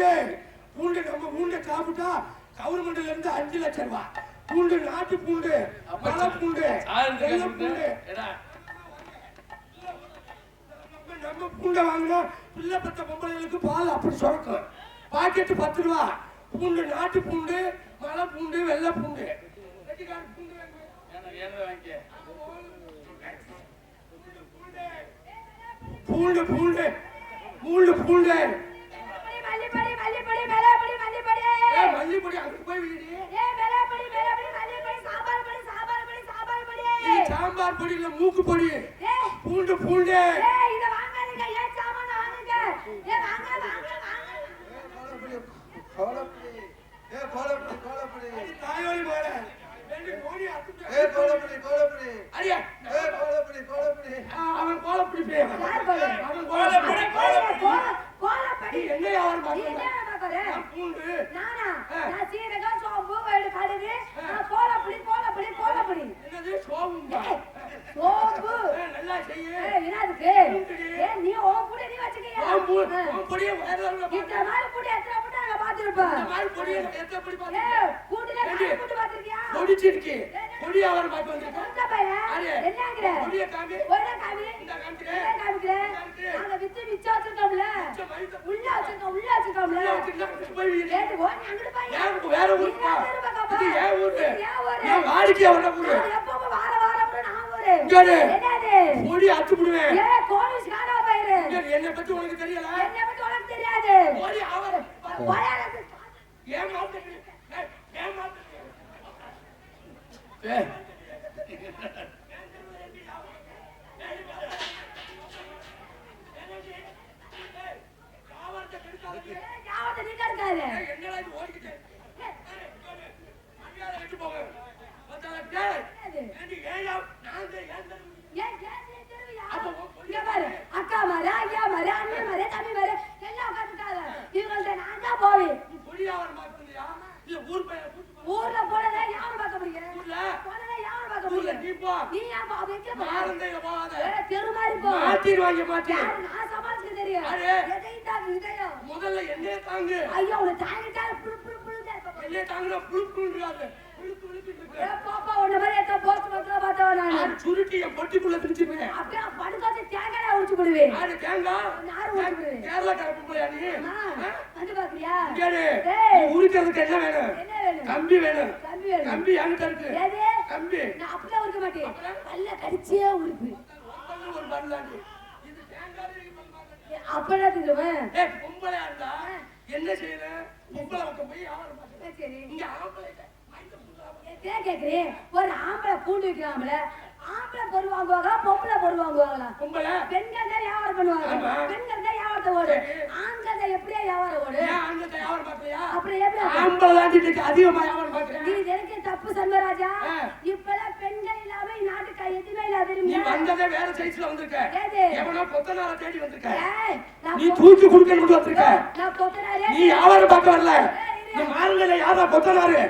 பூண்டு பூண்டு நம்ம பூண்டை சாப்பிட்டா கவர்மெண்ட்ல இருந்து அஞ்சு லட்சம் ரூபாய் பூண்டு நாட்டு பூண்டு மலை பூண்டு பூண்டு நம்ம பூண்டை வாங்கினா பிள்ளை பத்த பொம்பளைகளுக்கு பால் அப்படி சுரக்கும். பாக்கெட்டு பத்து ரூபா. பூண்டு நாட்டு பூண்டு மலை பூண்டு வெள்ளை பூண்டு? பூண்டு பூண்டு பூண்டு. பூண்டு. மல்லிப்பொடி மல்லிப்பொடி மிளகுப்பொடி மல்லிப்பொடி. ஏ மல்லிப்பொடி அங்க போய் விடுடி. ஏ மிளகுப்பொடி மிளகுப்பொடி மல்லிப்பொடி சாம்பார் பொடி சாம்பார் பொடி சாம்பார் பொடி இது சாம்பார் பொடி இல்ல மூக்கு பொடி. ஏ பூண்டு பூண்டு. ஏ இத வாங்காதீங்க. ஏன் சாமான வாங்குங்க? ஏ வாங்க வாங்க வாங்க. கோலப்படி. ஏ கோலப்படி கோலப்படி. தாயோலி மேல ரெண்டு கோடி அத்துட்டு ஏ கோலப்படி கோலப்படி. அடியா. ஏ கோலப்படி கோலப்படி. ஆ, அவன் கோலப்படி? அவன் கோலப்படி கோல கோலப்படி என்ன வியாபாரம் நீ பார்க்கணும் என்ன பாக்கற பூண்டு நானா. நான்? சீரகம் சோம்பு கடுகு. நான் கோலப்படி என்னது? சோம்பும்பா சோம்பு. நல்லா செய்ய. என்னதுக்கு நீ ஓ புடி நீ வச்சுக்கயா இந்த மாதிரி புடி எத்தனை புடி நாங்க பாத்துருப்போம் இந்த மாதிரி பொடியை எத்தனை பொடி ஏ பார்த்து கூட்டுல ஏண்டி? காய் புடி பாத்திருக்கியா பொடிச்சிருக்கு பொடி வியாபாரம் பார்த்து வந்திருக்கேன் சொந்த பையன் யாரு? என்னங்கற பொடியை காமி ஒரே காமி இந்த என்ன காமிக்கிறேன் காமிக்கிற இருக்கு. நாங்க வித்து மிச்சம் வச்சிருக்கோம்ல மிச்சம் மயித்த உள்ள வச்சிருக்கோம் உள்ள வச்சிருக்கோம்ல உள்ள வச்சுட்டு அங்கிட்டு போய் விடு. ஏட்டு ஓ நீ அங்கிட்டு போய் ஏன் உனக்கு வேற ஊருப்பா? இது ஏன் ஊரு? ஏன் ஊரு? ஏன் வாடிக்கையா வர்ற ஊரு? நான் எப்பவும் வார வாரம் நான் ஊரு இங்க இரு. என்னது பொடி அத்து விடுவேன் ஏ கோலிஸ் காணா பயிரு என்னை பத்தி உனக்கு தெரியல என்ன பத்தி உனக்கு தெரியாது பொடி அவர் போயாத ஏன் மாத்துறீங்க? ஏய், ஏன் மாத்துறீங்க? ஏய். வியாபாரத்தை கெடுக்காதீங்க. யாவத்த நீங்க இருக்காரு ஏய், என்னடா இது ஓடிக்கிட்டு? ஏய், மரியாதை விட்டு போங்க. மச்சான், டேய், ஏண்டி, ஏன்டா? நான் தான் ஏன் தான் ஏன் கேஸ் தெருவியா அப்ப உன் பொண்ணு இங்க பாரு அக்கா மாரே ஐயா மாரே அண்ணன் மாரே தம்பி மாரே எல்லாம் உட்காந்துட்டாங்க இவங்கள்ட்ட நான் தான் போவேன் நீ பொடி வியாபாரம் பார்க்கறியா? இல்ல ஊர் பையனை கூட்டிட்டு போ. ஊர்ல போனதே யாரும் பார்க்க முடியும் ஊர்ல? போனதே யாரும் பார்க்க ஊர்ல முடியும் நீ போ. நீ ஏன் போ வைக்க போ மாரந்தையில போகாத. ஏ, தெரு மாதிரி போ மாத்திருவாங்க, மாத்தி. யாரு நான் சமாளிச்சுக்க தெரியும் யாரு? எதையும் இதையும் முதல்ல என்னைய தாங்கு ஐயா உன்னை தாங்கிட்டாரு புழு புழு என்னைய புழுன்றாரு. பாப்பா உன்ன மாதிரி எத்த போஸ்ட் பத்திர பார்த்தவன் நானு சுருட்டி என் பொட்டிக்குள்ள. அப்படியே தேங்காய் உடிச்சு போடுவேன் ஆறு தேங்காய். நார்? வந்து பாக்குறியா. நீ உரிக்கிறதுக்கு என்ன வேணும்? என்ன வேணும் கம்பி வேணும். கம்பி வேணும் கம்பி இருக்கு. கம்பி. நான் அப்படியே உரிக்க மாட்டேன் பல்ல கடிச்சே உரிப்பு ஒப்பந்தம் ஒரு. அப்படியே தின்னுவேன் ஏய், பொம்பளையா இருந்தா என்ன செய்யணும்? பொம்பளை பக்கம் போய். சரி. இங்க ஆம்பளை கேக்குறேன் ஒரு ஆம்பளை பூண்டு விற்கிறாங்கள ஆம்பளை பொருள் வாங்குவாங்களா பொம்பளை பொருள் வாங்குவாங்களா பொம்பளை பெண்கள் தான் வியாபாரம் பண்ணுவாங்க. பெண்கள் தான் வியாபாரத்தை ஓடு. ஆண்கள் தான் எப்படியா வியாபாரம் ஓடு வியாபாரம் பார்க்கலையா? அப்புறம் எப்படி? ஆம்பளை தான் இன்னைக்கு அதிகமா வியாபாரம் பார்க்கிறேன். இது எனக்கு தப்பு சண்மராஜா ஆ. இப்பெல்லாம் பெண்கள் இல்லாம நாட்டுக்கு எதுவுமே இல்லாத நீ? வந்ததே வேற சைஸ்ல வந்திருக்க? எவனோ தேடி நீ தூக்கி வந்திருக்க நான் கொத்தனாரே நீ வியாபாரம் பார்க்க வரல மாறுங்கல்ல யாரா கொத்தனாரு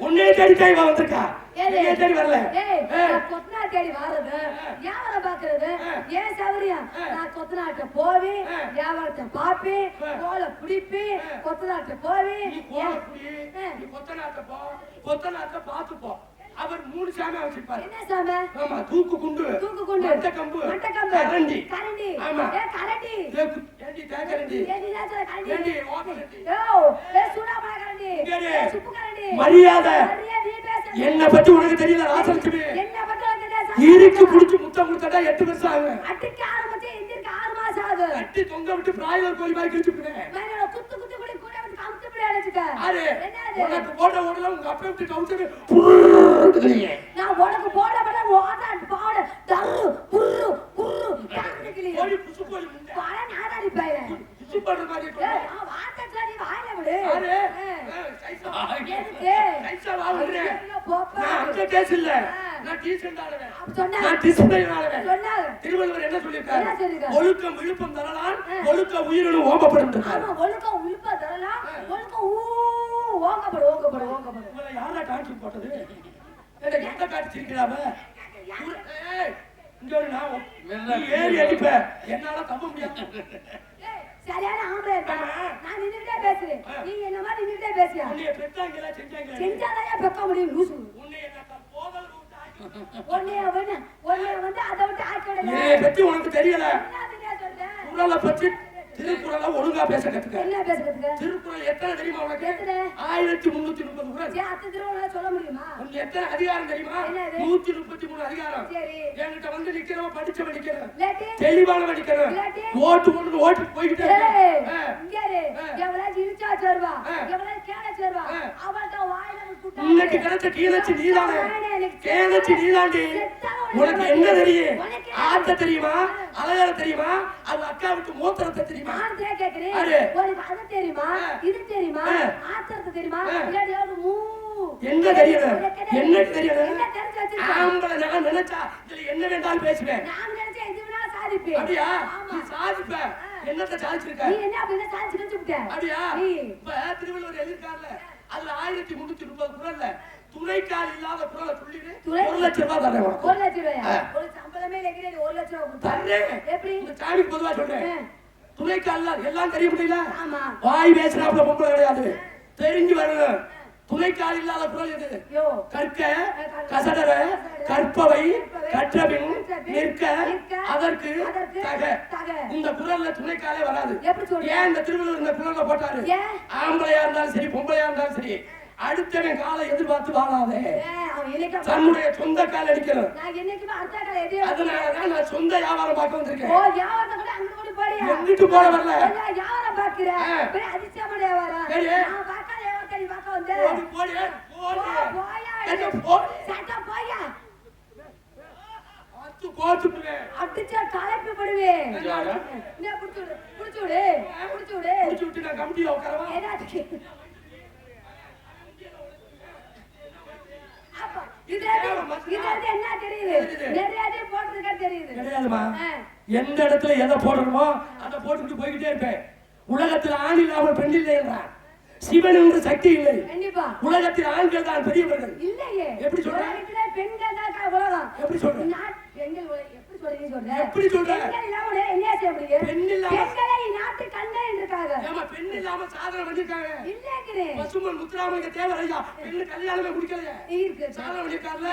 உன்னே தேடி தேடி வா வந்திருக்கா ஏது? என்னைய தேடி வரல ஏய், ஏய், நான் கொத்தனார் தேடி வாரது, வியாபாரம் பார்க்கறது, ஆ. ஏன் சௌகரியம்? ஆ. நான் கொத்தனார்ட்ட போவேன், ஆ. வியாபாரத்தை பார்ப்பேன், ஆ. கோலை பிடிப்பேன், ஆ. கொத்தனார்ட்ட போவேன். நீ கோல புடி ஆ. நீ கொத்தனார்ட்ட போ கொத்தனார்ட்ட பாத்து போ அவர் மூணு சாமி வச்சிருப்பாரு என்ன சாமி? ஆமா தூக்கு குண்டு தூக்கு குண்டு, மட்டை கம்பு மட்டைக்கம்பு, கரண்டி கரண்டி, ஆமா. ஏய், கரண்டி. ஏண்டி தேக்கரண்டி ஏண்டி கரண்டி? ஏண்டி ஓட்டரண்டி யோ, ஏய், சூடாமணி கரண்டி. ஏய், சுப்பு கரண்டி. மரியாதை. என்ன பத்தி உனக்கு தெரியல ராசலட்சுமி என்ன பத்தி உனக்கு? இருக்கு புடிச்சு முத்தம் கொடுத்தா எட்டு வருஷம் ஆகும் அடிக்க ஆரம்பிச்சு எந்திரிக்க ஆறு மாசம் ஆகுது கட்டி தொங்க விட்டு பிராய்லர் கோழி மாதிரி மேல குத்து அழைச்சுக்க ஆறு என்னது? உனக்கு போட ஓடல உங்க அப்பா விட்டு கவுச்சு நான் உனக்கு போட போட ஓட பாட தரு புரு தாண்டுக்கலையே கோழி புசு கோழி பல நாடாடி பையன். புசு பண்ற மாதிரி வார்த்தை வாயில விடு. அந்த கேஸ் இல்ல. நான் டீசென்ட் ஆளுவேன். நான் டிசிப்ளின் ஆளுவேன். திருவள்ளுவர் என்ன சொல்லியிருக்காரு? என்ன? ஒழுக்கம் விழுப்பம் தரலாம். ஒழுக்க உயிரினும் ஓம்பப்படும் ஒழுக்கம் உழுப்ப தரலாம். ஒழுக்கம் ஊ ஓங்கப்படு ஓங்கப்படு ஓங்கப்படு உங்களை யாரா காட்சி போட்டது? ஏடா, எந்த ஊர- ஏய், இங்க ஒரு நான் ஏறி அடிப்ப. என்னால தப்ப முடியாது. சரியான ஆம்பளை இருக்கா? ஆமா. நான் நின்னுக்கிட்டே பேசுறேன். நீ என்ன மாதிரி நின்னுக்கிட்டே பேசியா உன்னைய பெத்தாங்களா செஞ்சாங்களா செஞ்சாதான் பெக்க முடியும்? லூசு. உன்னைய நான் போதல் உன்னைய வந்து உன்னைய வந்து அதை விட்டு ஆக்கி விடல. இதைய பத்தி உனக்கு தெரியல. என்னதுங்க சொல்றேன் குரலை பற்றி திருக்குறளை ஒழுங்கா பேச கத்துக்க என்ன பேசுறதுக்கு திருக்குறள் எத்தனை தெரியுமா உனக்கு? ஆயிரத்தி முன்னூத்தி முப்பது குரல் அத்தை திருவள்ளுவர் சொல்ல முடியுமா உனக்கு எத்தனை அதிகாரம் தெரியுமா? நூத்தி முப்பத்தி மூணு அதிகாரம் என்கிட்ட வந்து நிக்கிறவன் படிச்சவன் நிக்கிறவன் இல்லாட்டி தெளிவான நிக்கிறவன் இல்லாட்டி? ஓட்டு போட்டு ஓட்டு போய்கிட்டே. ஆ. எவளாச்சும் இழுச்சா ஆ. எவளாச்சும் கேளச்சு வருவா ஆ. அவள்கிட்ட வாயில இன்னைக்கு. கிடைச்ச கீழச்சி நீதானே. கேளச்சி நீதாண்டி. உனக்கு என்ன தெரியும்? ஆத்த தெரியுமா? அழகார தெரியுமா? அவங்க அக்காவுக்கு மூத்திரத்தை தெரியுமா? அது தெரியுமா. இது தெரியுமா. ஆத்திரத்து தெரியுமா என்ன உனக்கு என்ன வச்சிருக்க? ஆம்பளை நான் நினைச்சா இதுல என்ன வேண்டாலும் பேசுவேன். அப்படியா. நீ சாதிப்ப. என்னத்த சாதிச்சிருக்க? நீ என்ன அப்படின்னா சாதிச்சு கழிச்சு விட்ட அப்படியா இப்ப திருவள்ளுவர் எழுதிருக்காருல அதுல ஆயிரத்தி முன்னூத்தி முப்பது குரல்ல துணைக்கால் இல்லாத குரலை சொல்லிடு. ஒரு லட்சம் ரூபாய் தரேன் ஒரு லட்சம் ரூபாயா. ஒரு சம்பளமே ஒரு லட்சம் ரூபாய். தர்றேன் எப்படி? இந்த சாமிக்கு பொதுவா சொல்றேன். துணைக்கால் எல்லாம் தெரிய முடியல ஆமா. வாய் பேசுறாப்புல பொம்பளை கிடையாது. தெரிஞ்சு வரணும் துணைக்கால் இல்லாத குரல் எது? கற்க கசடர கற்பவை. கற்றபின் நிற்க அதற்கு தக. இந்த குரல்ல துணைக்காலே வராது? ஏன் இந்த திருவள்ளுவர் இந்த குரல்ல போட்டாரு? ஆம்பளையா இருந்தாலும் சரி பொம்பளையா இருந்தாலும் சரி அடுத்தவன் காலை எதிர்பார்த்து வாழாதே. ஏய், அவன் என்னைக்கு தன்னுடைய சொந்த கால் அடிக்கணும். அதனாலதான் நான் சொந்த வியாபாரம் பார்க்க வந்திருக்கேன். எங்கிட்டு போட வரல? வியாபாரம். பெரிய அதிசயமான வியாபாரம். நான் பார்க்காத வியாபாரத்தை நீ பார்க்க வந்த. போடி போடி. போயா சட்டம் போயா? அத்து கோச்சுக்குவேன் அடிச்சா கலப்பி போடுவேன். என்ன குடிச்சு விடு. குடிச்சு விடு. குடிச்சு விடு. குடிச்சு விட்டு நான் கமிட்டியில உட்காரவா? ஆ. எந்த இடத்துல எதை போடணுமோ அதை போட்டுக்கிட்டு போய்கிட்டே இருப்பேன். உலகத்தில் ஆண் இல்லாமல் பெண் இல்லை என்றான் சிவன் என்று சக்தி இல்லை. உலகத்தில் ஆண்கள் தான் பெரியவர்கள். இல்லையே. எப்படி சொல்ற? உலகத்துல பெண்கள் தான் உலகம். எப்படி சொல்ற? எப்படி சொல்ற? என்ன செய்ய முடியும்? இல்லாம- பெண்களே நாட்டு கண்கள் இருக்காங்க ஏமா பெண் இல்லாம சாதனை பண்ணிருக்காங்க. இல்லைங்கிறேன் பசுமன் முத்துராமலிங்க தேவரையா பெண்ணு கல்யாணமே முடிக்கலையே. இருக்கு சாதனை பண்ணிருக்காருல.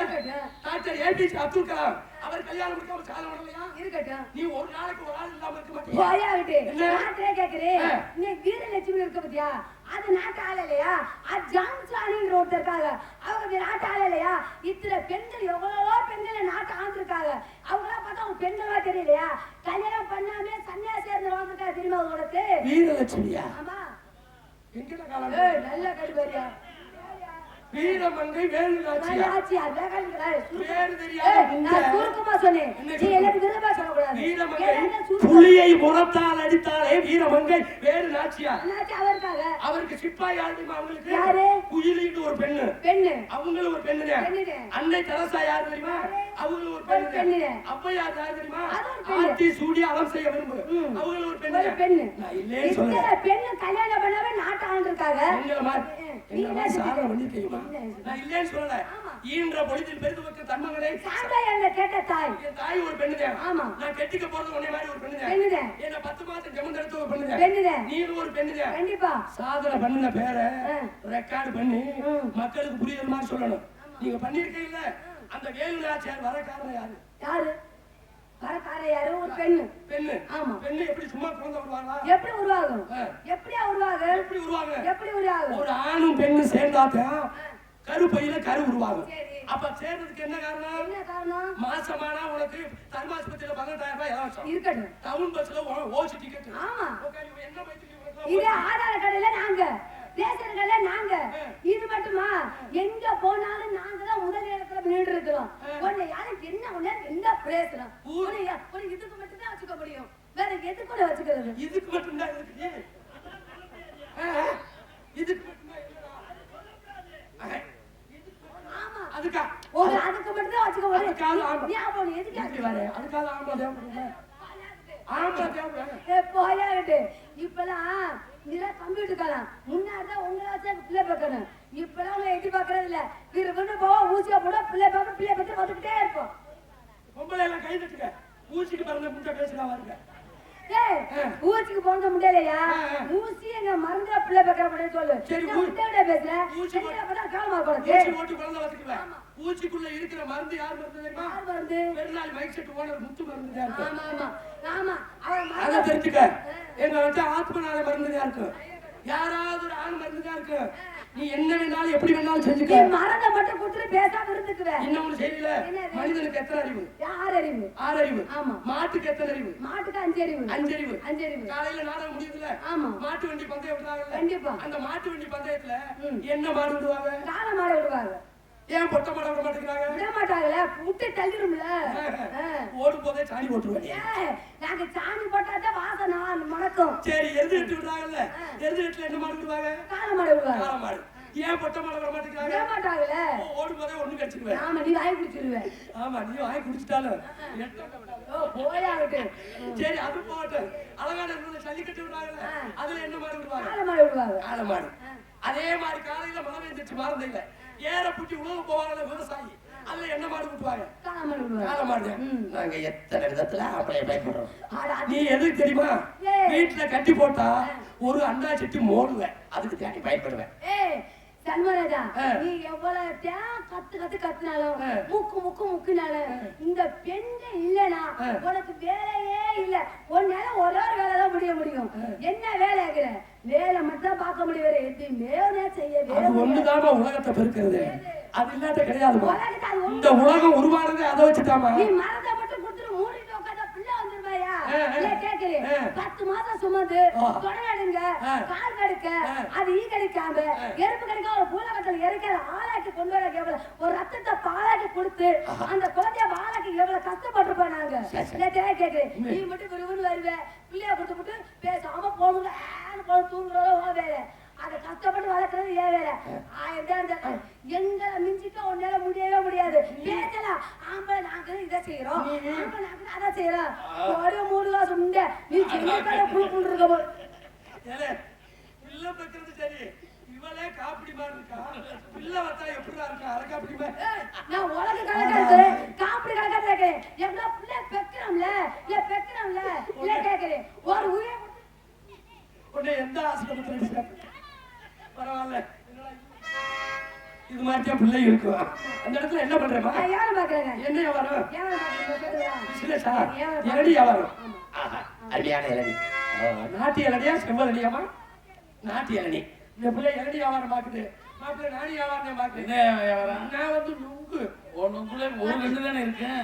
டாக்டர் ஏபிஜே அப்துல் கலாம் அவர் கல்யாணம் முடிக்காம சாதனை பண்ணலையா? இருக்கட்டும். நீ ஒரு நாளைக்கு ஒரு ஆள் இல்லாம இருக்க மாட்டியா? என்ன? நாட்டிலே கேக்குறேன். நீ வீரலட்சுமி இருக்க பத்தியா அது நாட்டு ஆள் இல்லையா? அது ஜான்சானின்ற ஒருத்தர் இருக்காங்க அவங்க நாட்டு ஆள் இல்லையா? இத்தனை பெண்கள் எவ்வளவோ பெண்கள் நாட்டு ஆண்டிருக்காங்க. அவங்களாம் பார்த்தா அவங்க பெண்களா தெரியலையா? கல்யாணம் பண்ணாமே சன்னியாசி இருந்து வாழ்ந்துருக்கா தெரியுமா உனக்கு? வீரலட்சுமியா? ஆமா. நல்ல கடுபரியா வீரமங்கை வேலுநாச்சியா ஆச்சி அதான் தெரியாத நான் சுருக்கமா சொன்னேன் என்ன நீ எனக்கு விரும்ப சொல்லக்கூடாது வீரமங்கை புலியை முரத்தால் அடித்தாலே வீரமங்கை வேறு நாச்சியா அண்ணாச்சி அவர் இருக்காங்க அவருக்கு சிப்பாய் யார் அவங்களுக்கு? யாரு? குயிலின்னு ஒரு பெண்ணு. பெண்ணு. அவங்களும் ஒரு பெண்ணுங்க. அன்னை தெரசா யார் தெரியுமா? அவங்களும் ஒரு பெண்ணுங்க. பெண்ணுங்க. அப்பையார் யார் தெரியுமா? பெண்ணு. ஆட்சி சூடி அறம் செய்ய விரும்பு. அவங்களும் ஒரு பெண்ணு. நான் இல்லைன்னு இத்தனை பெண்ணு கல்யாணம் பண்ணாம நாட்டு ஆண்டிருக்காங்க எங்களை நீ? சாதனை பண்ணிருக்கீங்களா. நான் இல்லைன்னு சொல்லல. ஈன்ற பொழுதில் பெருது வைக்க தன்மங்களை சாம்பையன்ல கேட்ட தாய் என் தாய் ஒரு பெண்ணுதான் ஆமா. நான் கெட்டிக்க போறது உன்னை மாதிரி ஒரு பெண்ணுதான் பெண்ணுதான். என்ன பத்து மாசம் ஜெமன் எடுத்து ஒரு பெண்ணுதான் பெண்ணுதான். நீனும் ஒரு பெண்ணுதான் கண்டிப்பா சாதனை பண்ணுன பேரை. ரெக்கார்டு பண்ணி. மக்களுக்கு புரியுற மாதிரி சொல்லணும் நீங்க பண்ணிருக்கீங்கல்ல அந்த வேலுநாச்சியார் வர காரணம் யாரு யாரு யாரு ஒரு பெண்ணு பெண்ணு ஆமா. பெண்ணு எப்படி சும்மா குழந்தை வருவாங்களா எப்படி உருவாகும். எப்படியா உருவாகும் எப்படி உருவாங்க எப்படி உருவாகும் ஒரு ஆணும் பெண்ணும் சேர்ந்தாத்தான் கருப்பையில கரு உருவாகும். அப்ப சேர்றதுக்கு என்ன காரணம் என்ன காரணம் மாசமானா உனக்கு தர்மாஸ்பத்திரியில பதினெட்டாயிரம் ரூபாய் இலவசம் இருக்கட்டும் டவுன் பஸ்ல ஓசி டிக்கெட் ஆமா என்ன இது ஆதார கடையில நாங்க கடையில நாங்க. இது மட்டுமா? எங்க போனாலும் நாங்க தான் முதல் இடத்துல நின்று இருக்கிறோம் உன்னை யாரும் என்ன உன்ன என்ன பேசுறோம்? உன்னை இதுக்கு மட்டும் தான் வச்சுக்க முடியும். வேற எது கூட வச்சுக்கிறது? இதுக்கு இருக்கு ஆ, இதுக்கு ஆமா. அதுக்கா. உங்க அதுக்கு மட்டும் தான் வச்சுக்க ஆமா. முடியும் நீ எதுக்கு அதுக்காக தேவை. போயாகட்டு இப்பெல்லாம் இதெல்லாம் கம்ப்யூட்டர் காலம் முன்னாடி தான் உங்களை பிள்ளை பார்க்கணும். இப்பெல்லாம் உங்களை எட்டி பார்க்கறது இல்ல வீர கொண்டு போவா ஊசியா போட பிள்ளை பார்க்க பிள்ளை பத்தி பார்த்துக்கிட்டே இருப்போம். பொம்பளை எல்லாம் கை தட்டுங்க. ஊசிக்கு பிறந்த முட்டை பேசுறா வருங்க. ஊசிக்கு போனது முடியலையா. ஊசி எங்க மருந்துல பிள்ளை பேக்கிற முடியும் சொல்லு. சரி, உன்கிட்ட பேசுறேன் ஊசி சென்னையில பார்த்தா காலமா ஊசி போட்டு குழந்தை வச்சுக்குவேன் ஊசிக்குள்ள இருக்கிற மருந்து யார் மருந்து தெரியுமா? யார் மருந்து? பெருநாள் மைக் செட் ஓனர் முத்து மருந்து தான் ஆமா ஆமா. ஆமா. அதை மருந்து தெரிஞ்சுக்க. எங்க வச்ச ஆத்மநாத மருந்து தான் இருக்கு. யாராவது ஒரு ஆண் மருந்து தான் இருக்கு. நீ என்ன வேணாலும் எப்படி வேணாலும் நீ செஞ்சுக்க மருந்தை மட்டும் கொடுத்துட்டு பேசாம இருந்துக்குவேன் இன்னொன்னு என்னது? மனிதனுக்கு எத்தனை அறிவு? யார் அறிவு. ஆறு அறிவு. ஆமா. மாட்டுக்கு எத்தனை அறிவு? மாட்டுக்கு அஞ்சு அறிவு. அஞ்சு அறிவு அஞ்சு அறிவு. காலையில நாடகம் முடியுதுல? ஆமா. மாட்டு வண்டி பந்தயம் விடுறாங்கல்ல? கண்டிப்பா. அந்த மாட்டு வண்டி பந்தயத்துல. என்ன மாடு விடுவாங்க? கால மாட விடுவாங்க. ஏன் பொட்டை மாட விட மாட்டேங்கிறாங்க? விட மாட்டாங்கல்ல விட்டு தள்ளிடும்ல. ஓடும் போதே சாணி போட்டுருவாங்க நாங்க சாணி போட்டாதான் வாசனை மணக்கும். சரி எருது எட்டு விடுறாங்கல்ல. எருது எட்டுல என்ன மாடு விடுவாங்க? கால மாட விடுவாங்க. காளை மாடு. ஏன் பொட்டை மாட விட மாட்டேங்கிறாங்க? விட மாட்டாங்கல்ல. ஓடும் போதே ஒண்ணு கடிச்சிருவேன் ஆமா நீ வாங்கி குடிச்சிருவேன் ஆமா நீ வாங்கி குடிச்சிட்டாலும். எட்ட ஓ போயாகட்டு சரி அது போகட்டும். அழகான இருந்தது ஜல்லிக்கட்டு விடுறாங்கல்ல. அதுல என்ன மாடு விடுவாங்க? கால மாட விடுவாங்க. காளை மாடு. அதே மாதிரி காலையில மழை பெஞ்சிச்சு மறந்த இல்ல. ஏற புட்டி உழவு போவாங்கல்ல விவசாயி. அதுல என்ன மாடு விட்டுவாங்க காளை மாடு நாங்க எத்தனை விதத்துல அப்படியே பயப்படுறோம். நீ எதுக்கு தெரியுமா. வீட்டுல கட்டி போட்டா ஒரு அண்டா செட்டி மோடுவேன் அதுக்கு தேடி பயப்படுவேன் சண்மராஜா. நீ எவ்வளவு கத்து கத்து கத்துனாலும். முக்கு முக்கு முக்குனாலும் இந்த பெண்கள் இல்லனா. உனக்கு வேலையே இல்ல. உன்னால ஒரே ஒரு வேலை தான் முடிய முடியும். என்ன வேலை இருக்கிற வேலை மட்டும் பார்க்க முடியும் வேற எதுவுமே செய்யவே அது முடியாது. ஒண்ணுதாம்மா உலகத்தை பெருக்கிறது அது இல்லாத ஒண்ணு- இந்த உலகம் உருவானதே அதை வச்சுட்டாமா நீ மரத்தை மட்டும் கொடுத்துட்டு மூடிட்டு உட்காந்தா பிள்ளை வந்துருவாயா. இல்ல கேக்குறேன். பத்து மாசம் சுமந்து. தொடை எடுங்க. கால் கடுக்க. அது ஈ கடிக்காம எறும்பு கடிக்காம ஒரு பூலகத்துல இறக்கிற ஆளாக்கி கொண்டு வர எவ்வளவு? ஒரு ரத்தத்தை பாலாக்கி கொடுத்து அந்த குழந்தைய பாலாக்கி எவ்வளவு கஷ்டப்பட்டிருப்போம் நாங்க. இல்ல கேக்குறேன் நீ மட்டும் விரும்புன்னு வருவ. பிள்ளைய கொடுத்து விட்டு பேசாம போகணுங்க தூங்குறதோ உன் வேலை அதை கஷ்டப்பட்டு வளர்க்கறது ஏன் வேலை ஆயிரம் தான் இந்த எங்களை மிஞ்சிட்டு உன்னால முடியவே முடியாது. பேசலாம் ஆம்பளை நாங்க இதை செய்யறோம் ஆம்பளை நாங்க அதை செய்யறோம் ஒரு மூணு காசு முண்டை நீ செங்கக்கால புழு புழு இருக்க போது பிள்ளை பெக்கிறது சரி. இவளே காப்பிடி மாதிரி இருக்கா? பிள்ளை வச்சா எப்படிதான் இருக்கா? அரை காப்பிடி மாதிரி நான் உலக கணக்கா இருக்கிறேன். காப்பி கணக்கா இருக்கிறேன் எவ்வளோ பிள்ளை பெக்கிறோம்ல இல்ல பெக்கிறோம்ல இல்ல கேட்கிறேன். ஒரு உயிரை உன்னை எந்த சேர்த்து பரவாயில்ல. இது? மாதிரி பிள்ளை இருக்கும். அந்த இடத்துல என்ன பண்றேமா நான் என்ன வியாபாரம்? பாக்குறேன் பிசினஸா இளநீ வியாபாரம்? அருமையான இளநீ. ஆ, நாட்டு இளநியா செவ்வல் இளநியாமா நாட்டு இளநீ. இந்த பிள்ளை இளநீ வியாபாரம் பாக்குது மாப்பிள்ளை நாணி வியாபாரம் பாக்குது என்ன வியாபாரம்? நான் வந்து நுங்கு. உனக்குள்ள ஒரு ரெண்டு தானே இருக்கேன்.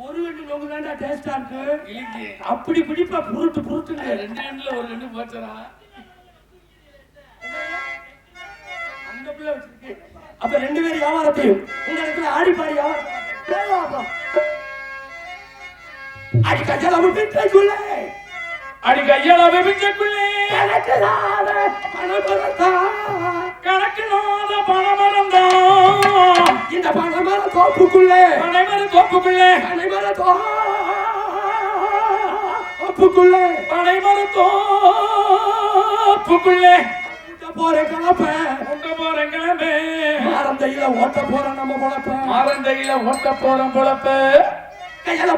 ஒரு ரெண்டு நொங்கு தான்டா டேஸ்டா இருக்கு. இலிக்கு அப்படி பிடிப்பா புருட்டு புருட்டுங்க ரெண்டு ரெண்டுல ஒரு ரெண்டு போச்சுடா. அந்த பிள்ளை வச்சிருக்கு அப்ப ரெண்டு பேரும் வியாபாரத்தையும் இந்த இடத்துல ஆடி பாடி வியாபாரம் அடி கஜால வீட்டுக்குள்ளே அடி கையால வெபிச்சக்குள்ளே கணக்கிலாத பணமரத்தா கணக்கில்லாத பணமரந்தான் இந்த பணமர தோப்புக்குள்ளே. பனைமர தோப்புக்குள்ளே. பனைமர தோப்புக்குள்ளே. பனைமர தோப்புக்குள்ளே. போற கலப்ப உங்க போற கிளம்பு. ஆரந்தையில ஓட்ட போற நம்ம பொழப்ப. ஆரந்தையில ஓட்ட போறோம் பொழப்பு. கையால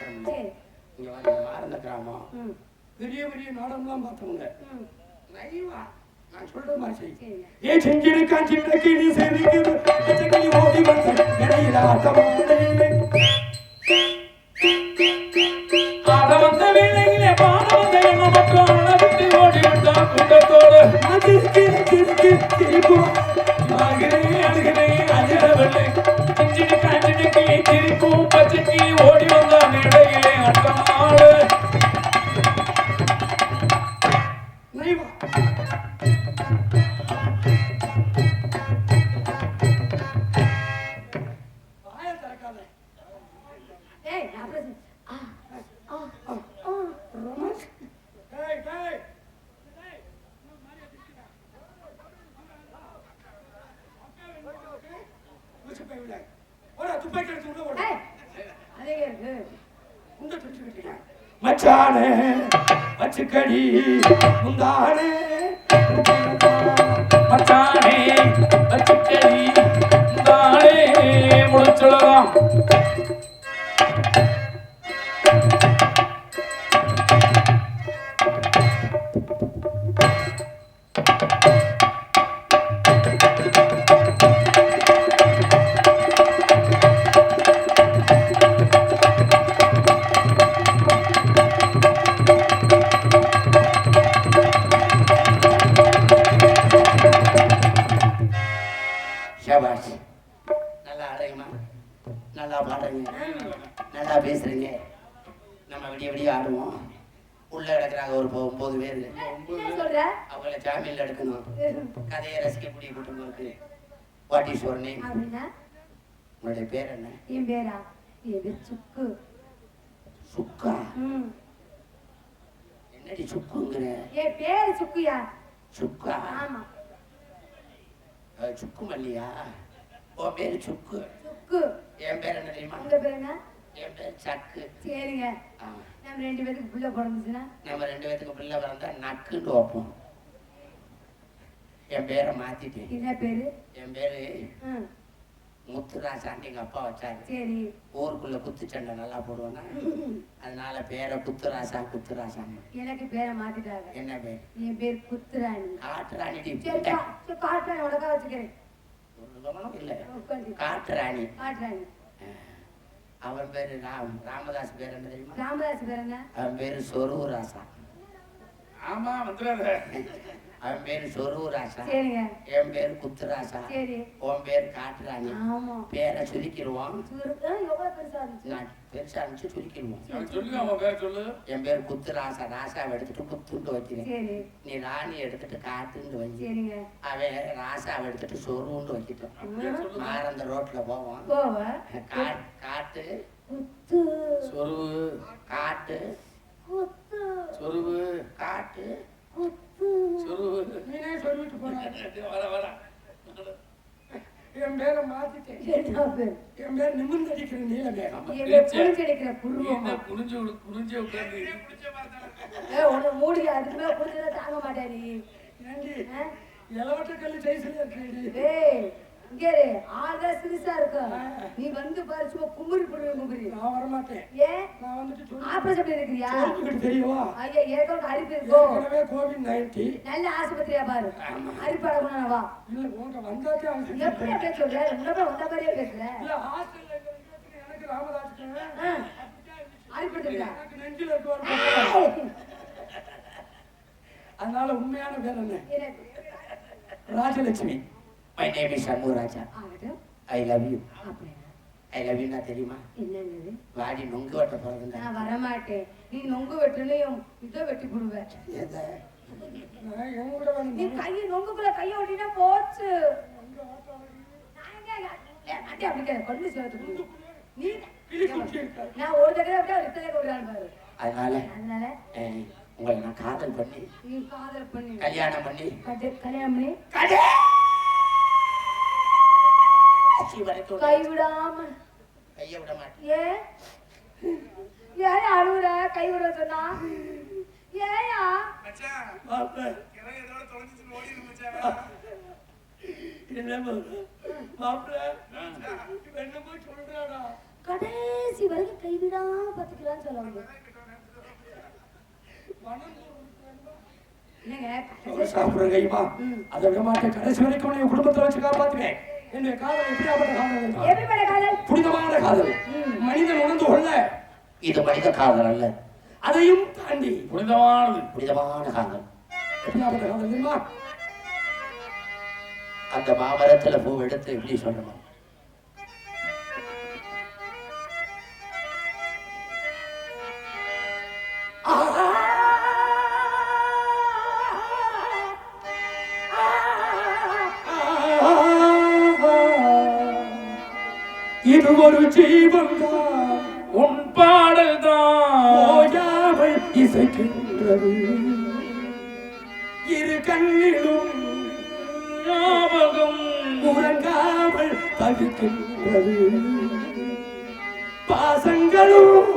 சரி. இங்கே வந்து மாறந்த கிராமம். ம். பெரிய பெரிய நாடகம்லாம் பார்த்தவங்க நைவா நான் சொல்ற மாதிரி செய். ஏ செஞ்சிரு காஞ்சின கிளி செவிக்குது கிளி ஓடி வந்த இடையில ஆட்டமாடு ஆட வந்த வேளையிலே பாட வந்த எண்ண மக்கள் விட்டு ஓடிவிட்டான் கூட்டத்தோடு. அதிர்க்கு திருக்கு திருப்புவா அழுகிறேன் அழுகிறேன் அழுகிறவில்லை கிஞ்சினு பச்சை கிளி ஓடி வந்தான் இடையிலே அட்டமாடு. நைவா வாயை திறக்காத. துப்பாக்கி எடுத்து உள்ள ஓடு. ஏய் அதே இருக்கு குண்டை தூக்கிக்கிட்டீங்க. மச்சானே வச்சுக்கடி முந்தானே மச்சானே வச்சுக்கடி தானே முடிச்சுடலாம் ஒன்பது பேர் அவங்கள ஜாமீன்ல எடுக்கணும். கதையை ரசிக்கக்கூடிய குடும்பம் இருக்கு வாட் இஸ் யுவர் நேம் அப்படின்னா? உங்களுடைய பேர் என்ன? என் பேரா? எது சுக்கு. சுக்கா? என்னடி சுக்குங்கிற? என் பேரு சுக்குயா? சுக்கா? ஆமா. சுக்கு மல்லியா? உன் பேரு சுக்கு. சுக்கு. என் பேர் என்ன தெரியுமா? உங்க பேர் என்ன? சக்கு சரிங்க. நம்ம ரெண்டு பேருக்கு புள்ள பிறந்துச்சுன்னா? நம்ம ரெண்டு பேத்துக்கு பிள்ளை பிறந்தா நக்குன்னு வைப்போம். என் பேரை மாத்திட்டேன். என்ன பேரு? என் பேரு ம் முத்துராசாண்டி எங்க அப்பா வச்சாரு. சரி. ஊருக்குள்ள குத்துச்சண்டை நல்லா போடுவேன்னா அதனால பேரை குத்துராசா குத்துராசான்னு எனக்கு பேரை மாத்திட்டாங்க. என்ன பேர்? என் பேர் குத்துராணி காட்டுராணி சரி கா- சரி, காட்டுறாணி உனக்கா வச்சுக்கிறேன். இல்லை. காட்டுராணி காட்டுறாணி அவன் பேரு ராம் ராமதாஸ் பேர் என்ன தெரியுமா? ராமதாஸ் பேர் என்ன? அவன் பேரு சொருவு ராசா. ஆமா வந்துடாத அவன் பேரு சொருவு ராசா சரிங்க. என் பேரு குத்துராசா. உன் பேரு ஆமா. பேரை சுருக்கிடுவோம். பெருசா இருந்துச்சு. சுருக்கிடுவோம். அவன் சொல்லுங்க அவன் பேர் சொல்லு. என் பேர் குத்து ராசா ராசாவை எடுத்துட்டு குத்துண்டு வைக்கிறேன். சரி. நீ ராணி எடுத்துட்டு காட்டுன்னு வை. சரிங்க. அவன் ராசாவை எடுத்துட்டு சொருவுண்டு வைக்கிட்டோம். மாறந்த ரோட்ல போவான் போவ. கா- காட்டு. குத்து. சொருவு. காட்டு. குத்து. சொருவு. காட்டு. நீனே சொல்லிட்டு போன என் பேரை மாத்திட்டேன். பேர் என் பேர் நிமிர்ந்தடிக்கிற நீலமேகம் என்ன புரிஞ்சடிக்கிற புருவமா என்ன குனிஞ்சு விடு- குனிஞ்சு உட்கார்ந்து ஏ உன்னை மூடி அதுக்கு மேல புரிஞ்சதை தாங்க மாட்டேன் நீ. ஆ? இளவட்ட கல்லு சைஸ்ல இருக்கிறீடி ஏய் இங்க ஆள்தான் சிறுசா இருக்கும் நீ வந்து பாரு சும்மா குமுறி போடுவே குமுறி. நான் வரமாட்டேன். ஏன்? நான் வந்துட்டு ஆபரேஷன் இருக்கிறியா சொல்லிக்கிட்டு தெரியுமா ஐயா ஏற்கனவே அரிப்பு இருக்கும் ஏற்கனவே கோவிட் நைன்டி நல்ல ஆஸ்பத்திரியா பாரு. அரிப்பாட வா. இல்ல உங்க வந்தாச்சே அவன் எப்படி அப்படியே சொல்ற? உன்னப்ப வந்த மாதிரியே பேசுற. இல்ல ஹாஸ்டல்ல எனக்கு ராமதாஸுக்கு ஆ, அரிப்படுத்துறா எனக்கு நெஞ்சில இருக்க ஒரு பக்கம். அதனால உண்மையான பேர் என்ன? Rajalakshmi. My name is Shanmugaraja I love you அப்படியா ஐ லவ் யூனா தெரியுமா என்னது வாடி நொங்கு வட்ட பிறந்தா நான் வரமாட்டேன் நீ நொங்கு வெட்டுனையும் இதை வெட்டி போடுவ நான் என் கூட நீ கையை நொங்குக்குள்ள கையை ஓட்டினா போச்சு அடி அப்படி கொண்டு சேர்த்து நீ நான் ஒரு தடவை விட்டா ஒரு தடவை விடுறான்னு பாரு அதனால உங்களை நான் காதல் பண்ணி நீ காதல் பண்ணி கல்யாணம் பண்ணி கல்யாணம் பண்ணி கைவிடாம கையை விட மாட்டேன். ஏன் ஏன் அழுகுற கை விட சொன்னா? ஏயா கடைசி வரைக்கும் கைவிடாம பத்துக்கலாம்னு சொல்லுவாங்க சாப்பிடுற கைமா. அதை விட மாட்டேன் கடைசி வரைக்கும் குடும்பத்தை வச்சு காப்பாத்துவேன். என்னுடைய காதல் எப்படியாப்பட்ட காதல்? தெரியுமா? எப்படிப்பட்ட காதல்? புனிதமான காதல். மனிதன் உணர்ந்து கொள்ள இது மனித காதல் அல்ல. அதையும் தாண்டி புனிதமானது. புனிதமான காதல். எப்படியாப்பட்ட காதல் தெரியுமா? அந்த மாமரத்துல பூ எடுத்து எப்படி சொல்லணும்? ஒரு ஜீவன் உன் பாடல் தான் இசைக்கின்றது. இரு கண்ணிலும் ஞாபகம். உறங்காமல் தவிக்கின்றது. பாசங்களும்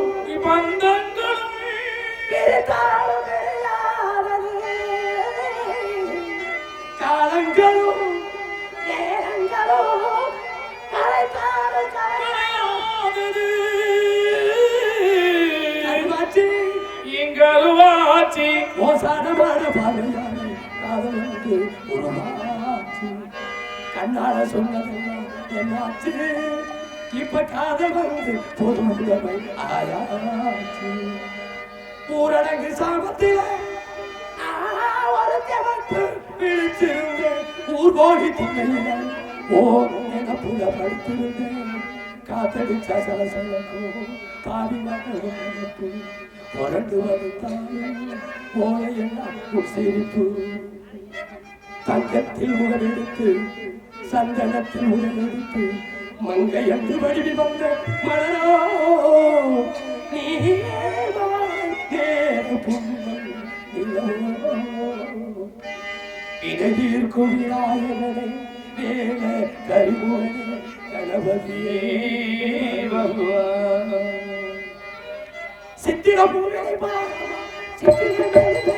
காதல் வந்து உருவாச்சு கண்ணால சொன்னதெல்லாம் என்னாச்சு? இப்ப காதல் வந்து பொதுமுகமை ஆயாச்சு. ஊரடங்கு சாபத்தில் விழிச்சிருந்தேன் ஊர் போகி திண்ணையில ஓ என புல படுத்திருந்தேன் காத்தடிச்ச சலசலக்கும் பாடி வந்து புரண்டு வருத்தானே சிரிப்பு தங்கத்தில் முகமெடுத்து சந்தனத்தில் முகமெடுத்து மங்கை என்று வடிவி வந்த மலரோ நீ நேர புன்மை நிலவோ இடையீர்க்கும் விநாயகனே வேல கரிமுகனே கணபதியே பகவான் சித்திர பூரணை சித்திர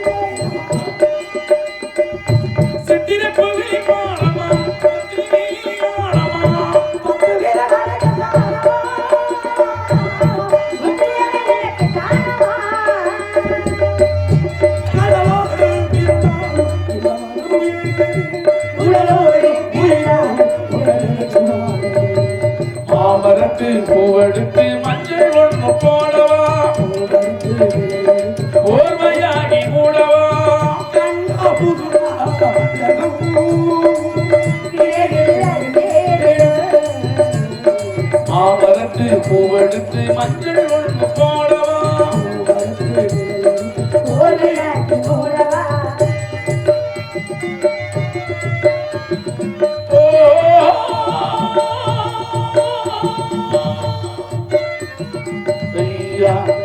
பூவெடுத்து பூவெடுத்து மஞ்சள் ஒன்று போடவா? ஓர்மையாகி மூடவா? மாமரத்து பூவெடுத்து மஞ்சள் ஒன்று போட yeah.